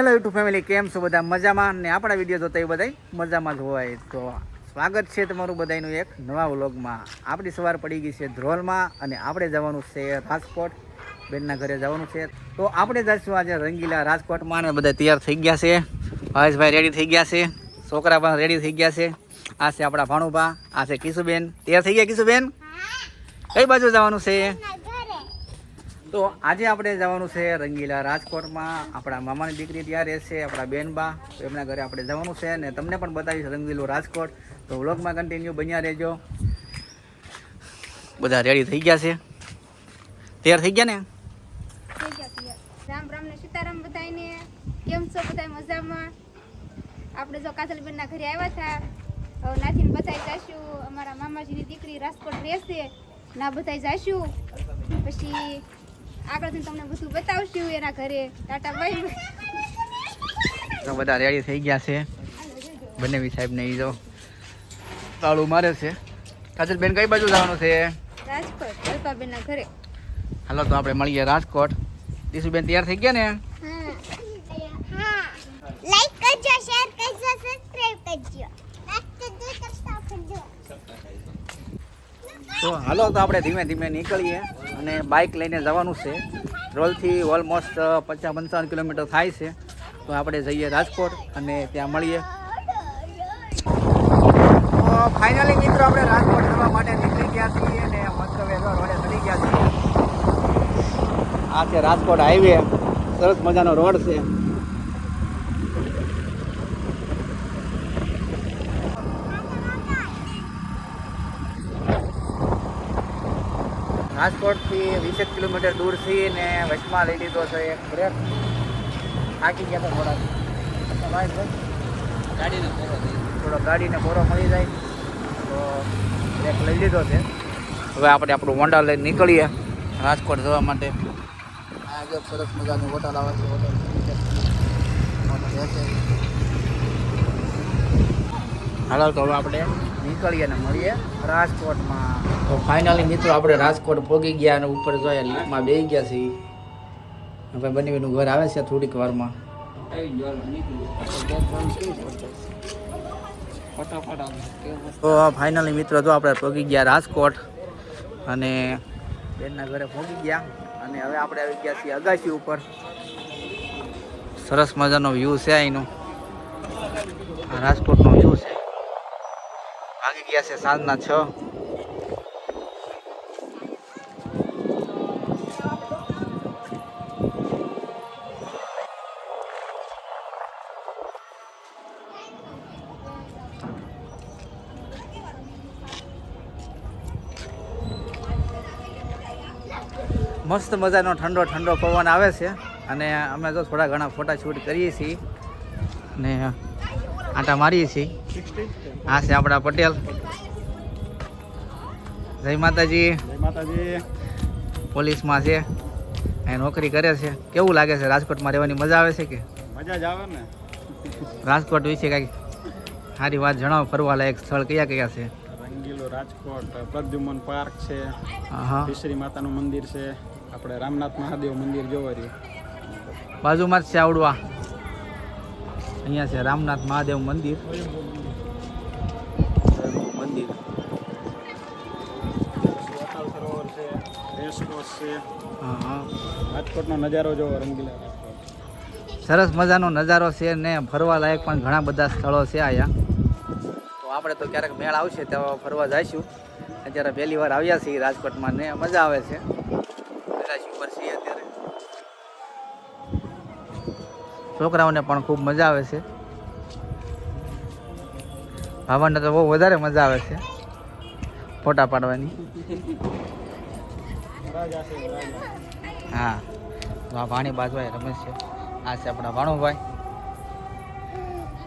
Hello YouTube family કેમ છો બધા? મજામાં? ને આપણા વીડિયો જોતા એ બધા મજામાં જ હોય તો સ્વાગત છે તમારું બધાનું એક નવા વ્લોગમાં. આપણી સવાર પડી ગઈ છે ધ્રોલમાં અને આપણે જવાનું છે રાજકોટ. બેનના ઘરે જવાનું છે. તો આપણે જઈશું આજે રંગીલા રાજકોટમાં અને બધા તૈયાર થઈ ગયા છે. હરેશભાઈ રેડી થઈ ગયા છે. છોકરા પણ રેડી થઈ ગયા છે. આ છે આપણા ભાણુભા, આ છે કિશુબેન. તૈયાર થઈ ગયા કિશુબેન? કઈ બાજુ જવાનું છે? તો આજે આપણે જવાનું છે રંગીલા રાજકોટમાં. આપણા મામાની દીકરી ત્યાં રહેશે, આપણા બેનબા. એમના ઘરે આપણે જવાનું છે ને તમને પણ બતાવીશ રંગીલું રાજકોટ. તો વ્લોગમાં કન્ટિન્યુ બન્યા રહેજો. બધા રેડી થઈ ગયા છે? તૈયાર થઈ ગયા ને. રામ રામ ને સીતારામ બધાયને. કેમ છો બધા મજામાં? આપણે જો કાજલબેનના ઘરે આવ્યા હતા. નાથીને બધાય જાશું. અમારા મામાજીની દીકરી રાજકોટ રહેશે. ના બધાય જાશું. પછી આગળથી તમને બધું બતાવશું એના ઘરે. ટાટા ભાઈ તો બધા રેડી થઈ ગયા છે. બંને સાહેબ ને જો તાળું મારે છે. કાજલ બેન કઈ બાજુ જવાનું છે? રાજકોટ અલ્પાબેનના ઘરે. હાલો તો આપણે મળીએ રાજકોટ. દીશુબેન તૈયાર થઈ ગયા ને? હા. લાઈક કરજો શેર કરજો સબસ્ક્રાઇબ કરજો. તો હાલો તો આપણે ધીમે ધીમે નીકળીએ. અને બાઇક લઈને જવાનું છે. રોલથી ઓલમોસ્ટ પચાસ પંચાવન કિલોમીટર થાય છે. તો આપણે જઈએ રાજકોટ અને ત્યાં મળીએ. ફાઇનલી મિત્રો આપણે રાજકોટ જવા માટે નીકળી ગયા છીએ અને મસ્ત વેલો રોડે ગયા છીએ. આ છે રાજકોટ હાઈવે સરસ મજાનો રોડ છે. રાજકોટથી વીસેક કિલોમીટર દૂરથી ને વચમાં લઈ લીધો છે એક બ્રેક થાકી ગયા તો થોડા ગાડીને થોડો ગાડીને કોરો મળી જાય. તો બ્રેક લઈ લીધો છે. હવે આપણે આપણું હોન્ડા લઈને નીકળીએ રાજકોટ જવા માટે. આ જો સરસ મજાનું હોટલ આવે છે હોટલ હાલો તો હવે આપણે નીકળીએ ને મળીએ રાજકોટમાં. તો ફાઇનલી મિત્રો આપણે રાજકોટ પહોંચી ગયા અને ઉપર જોઈએ લીફમાં બેસી ગયા છીએ. હવે બનીનું ઘર આવે છે થોડીક વારમાં. તો ફાઇનલી મિત્રો જો આપણે પહોંચી ગયા રાજકોટ અને બેનના ઘરે પહોંચી ગયા અને હવે આપણે આવી ગયા છીએ અગાસી ઉપર. સરસ મજાનો વ્યૂ છે અહીંનો. રાજકોટનો વ્યૂ વાગી ગયા છે સાંજના છ. મસ્ત મજાનો ઠંડો ઠંડો પવન આવે છે. અને અમે તો થોડા ઘણા ફોટા શૂટ કરીએ છીએ. અને આટા મારીએ છીએ. આ છે આપણા પટેલ. જય માતાજી. જય માતાજી. પોલીસમાં છે. અહીં નોકરી કરે છે. કેવું લાગે છે? રાજકોટમાં રહેવાની મજા આવે છે કે? મજા જ આવે ને. રાજકોટ વિશે કાંઈક સારી વાત જણાવો. ફરવા લાયક સ્થળ કયા કયા છે? રંગીલો રાજકોટ પ્રદ્યુમન પાર્ક છે. શ્રી માતાનું મંદિર છે. આપણે રામનાથ મહાદેવ મંદિર જોવા રહ્યું બાજુમાં જ છે આવડું આ અહીંયા છે રામનાથ મહાદેવ મંદિર. મંદિર. રાજકોટનો નજારો જોવો રંગીલા સરસ મજાનો નજારો છે ને ફરવા લાયક પણ ઘણા બધા સ્થળો છે અહીંયા. તો આપણે તો ક્યારેક મેળ આવશે તો ફરવા જઈશું. અત્યારે પહેલી વાર આવ્યા છીએ રાજકોટમાં ને મજા આવે છે અગાશી ઉપર છીએ અત્યારે છોકરાઓને પણ ખૂબ મજા આવે છે. ભાવનને તો બહુ વધારે મજા આવે છે. ફોટા પાડવાની. હા. આ ભાણી બાજુભાઈ રમે છે. આ છે આપણા ભાણુભાઈ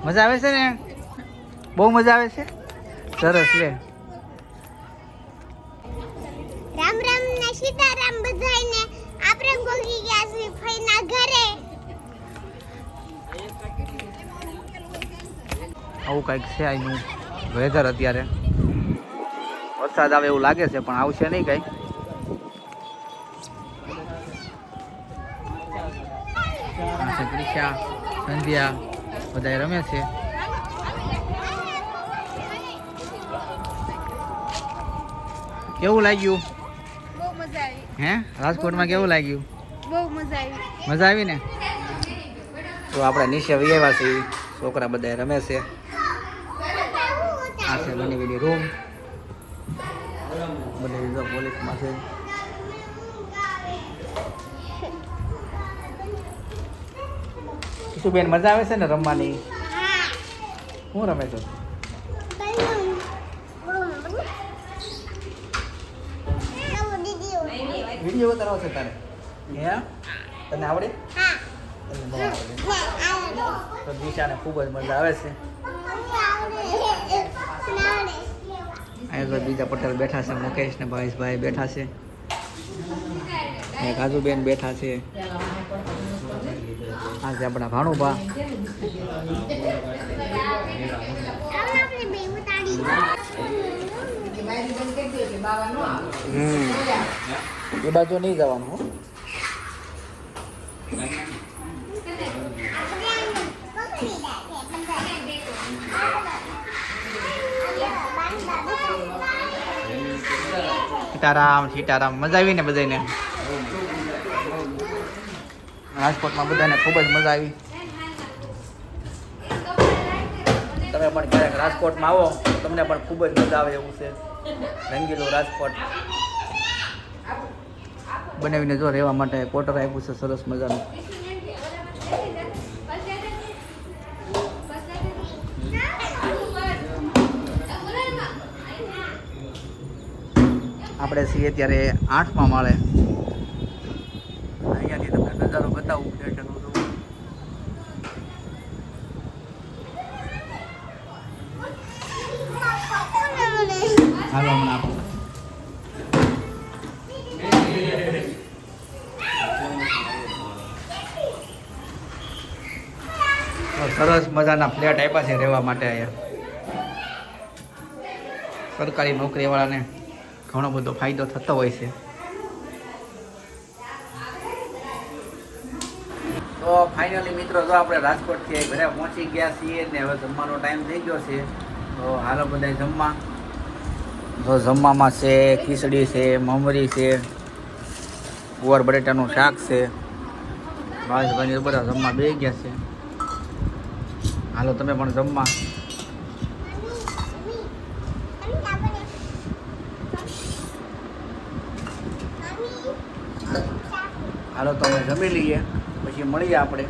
મજા આવે છે ને? બહુ મજા આવે છે? સરસ લે. આવું કંઈક છે અહીંનું વેધર અત્યારે. વરસાદ આવે એવું લાગે છે પણ આવશે નહીં કંઈ. ક્રિશા સંધ્યા બધા રમે છે. કેવું લાગ્યું? હે? રાજકોટમાં કેવું લાગ્યું? બહુ મજા આવી. મજા આવી ને તો આપણે નીચે વિયેવા છીએ. છોકરા બધા રમે છે. આ છે બની બની રૂમ બધી પોલીસમાં છે. બેન મજા આવે છે ને રમવાની? શું રમે છો? વીડિયો ઉતારવો છે તારે. હે? તને આવડે? દિશાને ખૂબ જ મજા આવે છે. તો બીજા પટેલ બેઠા છે, મુકેશ ને ભાવેશભાઈ બેઠા છે. કાજુબેન બેઠા છે. આ છે આપણા ભાણુભા. હમ. એ બાજુ નહીં જવાનું હો સીતારામ સીતારામ. મજા આવી ને બધાને રાજકોટમાં બધાને ખૂબ જ મજા આવી. તમે પણ ક્યારેક રાજકોટમાં આવો, તમને પણ ખૂબ જ મજા આવે એવું છે. રંગીલું રાજકોટ. બનાવીને જો રહેવા માટે કોટર આપ્યું છે, સરસ મજાનું. આપણે છીએ ત્યારે આઠમા માળે. અહીંયાથી તમને નજારો બતાવું થિયેટરનો તો. હાલો હમણાં સરસ મજાના ફ્લેટ આપ્યા છે રહેવા માટે અહીંયા. સરકારી નોકરીવાળાને. ઘણો બધો ફાયદો થતો હોય છે. તો ફાઇનલી મિત્રો, જો આપણે રાજકોટથી ઘરે પહોંચી ગયા છીએ ને હવે જમવાનો ટાઈમ થઈ ગયો છે, તો હાલો બધા જમવા. તો જમવામાં છે, ખીચડી છે, મમરી છે ગુવાર બટેટાનું શાક છે. ભાવેશભાઈ બધા જમવા બે ગયા છે. હાલો તમે પણ જમવા. હાલો તો અમે જમી લઈએ પછી મળીએ આપણે.